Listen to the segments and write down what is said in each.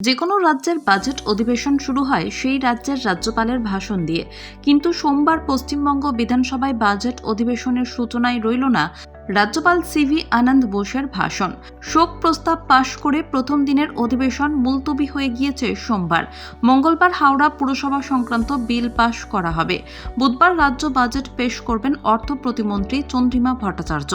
যে কোনো রাজ্যের বাজেট অধিবেশন শুরু হয় সেই রাজ্যের রাজ্যপালের ভাষণ দিয়ে। কিন্তু সোমবার পশ্চিমবঙ্গ বিধানসভায় বাজেট অধিবেশনের সূচনায় রইল না রাজ্যপাল সিভি আনন্দ বোসের ভাষণ। শোক প্রস্তাব পাশ করে প্রথম দিনের অধিবেশন মুলতবি হয়ে গিয়েছে সোমবার। মঙ্গলবার হাওড়া পুরসভা সংক্রান্ত বিল পাশ করা হবে। বুধবার রাজ্য বাজেট পেশ করবেন অর্থ প্রতিমন্ত্রী চন্দ্রিমা ভট্টাচার্য।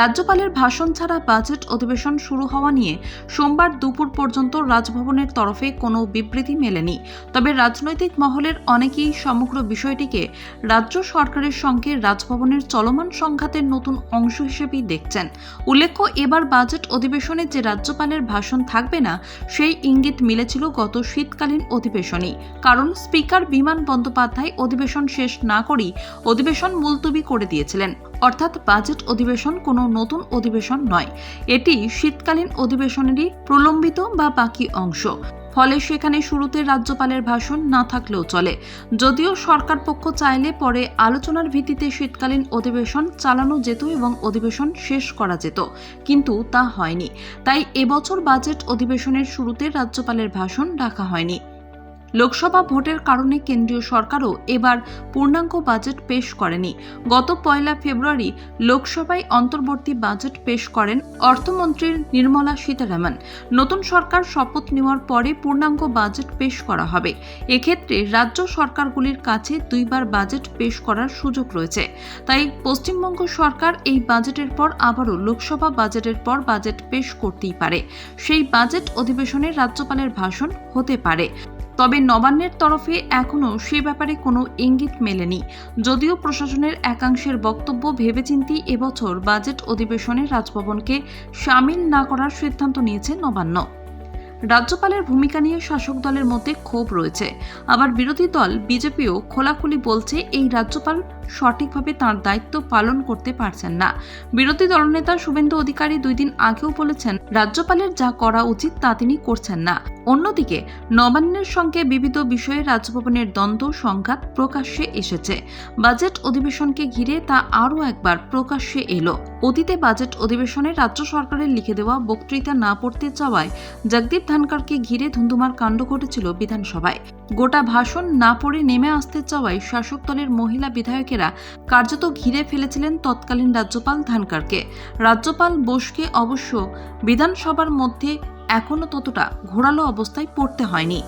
রাজ্যপালের ভাষণ ছাড়া বাজেট অধিবেশন শুরু হওয়া নিয়ে সোমবার দুপুর পর্যন্ত রাজভবনের তরফে কোনো বিবৃতি মেলেনি। তবে রাজনৈতিক মহলের অনেকেই সমগ্র বিষয়টিকে রাজ্য সরকারের সঙ্গে রাজভবনের চলমান সংঘাতের নতুন অংশ হিসেবেই দেখছেন। উল্লেখ্য, এবার বাজেট অধিবেশনে যে রাজ্যপালের ভাষণ থাকবে না, সেই ইঙ্গিত মিলেছিল গত শীতকালীন অধিবেশনেই। কারণ স্পিকার বিমান বন্দ্যোপাধ্যায় অধিবেশন শেষ না করেই অধিবেশন মুলতবি করে দিয়েছিলেন। অর্থাৎ বাজেট অধিবেশন কোনো নতুন অধিবেশন নয়। এটি শীতকালীন অধিবেশনেরই প্রলম্বিত বা বাকি অংশ। ফলে সেখানে শুরুতে রাজ্যপালের ভাষণ না থাকলেও চলে। যদিও সরকার পক্ষ চাইলে পরে আলোচনার ভিত্তিতে শীতকালীন অধিবেশন চালানো যেত এবং অধিবেশন শেষ করা যেত, কিন্তু তা হয়নি। তাই এবছর বাজেট অধিবেশনের শুরুতে রাজ্যপালের ভাষণ রাখা হয়নি। লোকসভা ভোটের কারণে কেন্দ্রীয় সরকারও এবার পূর্ণাঙ্গ বাজেট পেশ করেনি। গত পয়লা ফেব্রুয়ারি লোকসভায় অন্তর্বর্তী বাজেট পেশ করেন অর্থমন্ত্রী নির্মলা সীতারামন। নতুন সরকার শপথ নেওয়ার পরে পূর্ণাঙ্গ বাজেট পেশ করা হবে। এক্ষেত্রে রাজ্য সরকারগুলির কাছে দুইবার বাজেট পেশ করার সুযোগ রয়েছে। তাই পশ্চিমবঙ্গ সরকার এই বাজেটের পর আবারও লোকসভা বাজেটের পর বাজেট পেশ করতেই পারে। সেই বাজেট অধিবেশনে রাজ্যপালের ভাষণ হতে পারে। তবে নবান্নের তরফে এখনও সে ব্যাপারে কোনো ইঙ্গিত মেলেনি। যদিও প্রশাসনের একাংশের বক্তব্য ভেবেচিন্তি এবছর বাজেট অধিবেশনে রাজভবনকে সামিল না করার সিদ্ধান্ত নিয়েছে নবান্ন। রাজ্যপালের ভূমিকা নিয়ে শাসক দলের মধ্যে ক্ষোভ রয়েছে। আবার বিরোধী দল, বিজেপিও খোলাখুলি বলছে এই রাজ্যপাল সঠিকভাবে তার দায়িত্ব পালন করতে পারছেন না। বিরোধী দলনেতা শুভেন্দু অধিকারী দুই দিন আগেও বলেছেন, রাজ্যপালের যা করা উচিত তা তিনি করছেন না। অন্যদিকে, নবান্নের সঙ্গে বিবিধ বিষয়ে রাজভবনের দ্বন্দ্ব, সংঘাত প্রকাশ্যে এসেছে। বাজেট অধিবেশনকে ঘিরে তা আরও একবার প্রকাশ্যে এলো। অতীতে বাজেট অধিবেশনে রাজ্য সরকারের লিখে দেওয়া বক্তৃতা না পড়তে চাওয়ায় জগদীপ ধানকারকে ঘিরে ধুন্ধুমার কাণ্ড ঘটেছিল বিধানসভায়। গোটা ভাষণ না পড়ে নেমে আসতে চাওয়ায় শাসক দলের মহিলা বিধায়কেরা কার্যত ঘিরে ফেলেছিলেন তৎকালীন রাজ্যপাল ধানকারকে রাজ্যপাল বোসকে অবশ্য বিধানসভার মধ্যে এখনও ততটা ঘোরালো অবস্থায় পড়তে হয়নি।